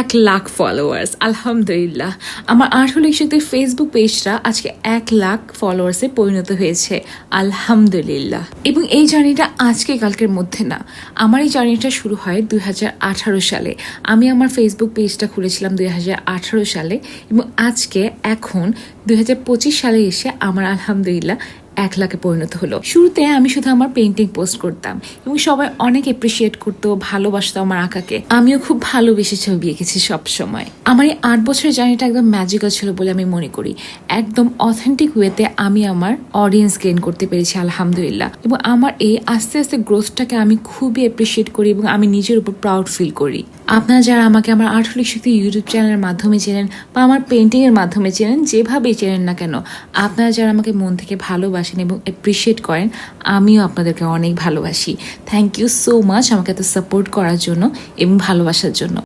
এক লাখ ফলোয়ার্স আলহামদুলিল্লাহ। আমার আঠলিক শক্তির ফেসবুক পেজটা আজকে এক লাখ ফলোয়ার্সে পরিণত হয়েছে, আলহামদুলিল্লাহ। এবং এই জার্নিটা আজকে কালকের মধ্যে না, আমার এই জার্নিটা শুরু হয় দুই হাজার আঠারো সালে। আমি আমার ফেসবুক পেজটা খুলেছিলাম দুই হাজার আঠারো সালে এবং আজকে এখন দুই হাজার পঁচিশ সালে এসে আমার আলহামদুলিল্লাহ এক লাখে পরিণত হলো। শুরুতে আমি শুধু আমার পেন্টিং পোস্ট করতাম এবং সবাই অনেক এপ্রিসিয়েট করতো, ভালোবাসতো আমার আঁকাকে। আমিও খুব ভালোবেসে ছবি এঁকেছি সব সময় আমার এই আট বছরের জার্নিটা একদম ম্যাজিক্যাল ছিল বলে আমি মনে করি। একদম অথেন্টিক ওয়েতে আমি আমার অডিয়েন্স গেইন করতে পেরেছি, আলহামদুলিল্লাহ। এবং আমার এই আস্তে আস্তে গ্রোথটাকে আমি খুবই এপ্রিসিয়েট করি এবং আমি নিজের উপর প্রাউড ফিল করি। আপনারা যারা আমাকে আমার আঠলিক শক্তি ইউটিউব চ্যানেলের মাধ্যমে চেনেন বা আমার পেন্টিংয়ের মাধ্যমে চেনেন, যেভাবেই চেনেন না কেন, আপনারা যারা আমাকে মন থেকে ভালোবাসেন এবং অ্যাপ্রিসিয়েট করেন, আমিও আপনাদেরকে অনেক ভালোবাসি। থ্যাংক ইউ সো মাচ আমাকে এত সাপোর্ট করার জন্য এবং ভালোবাসার জন্য।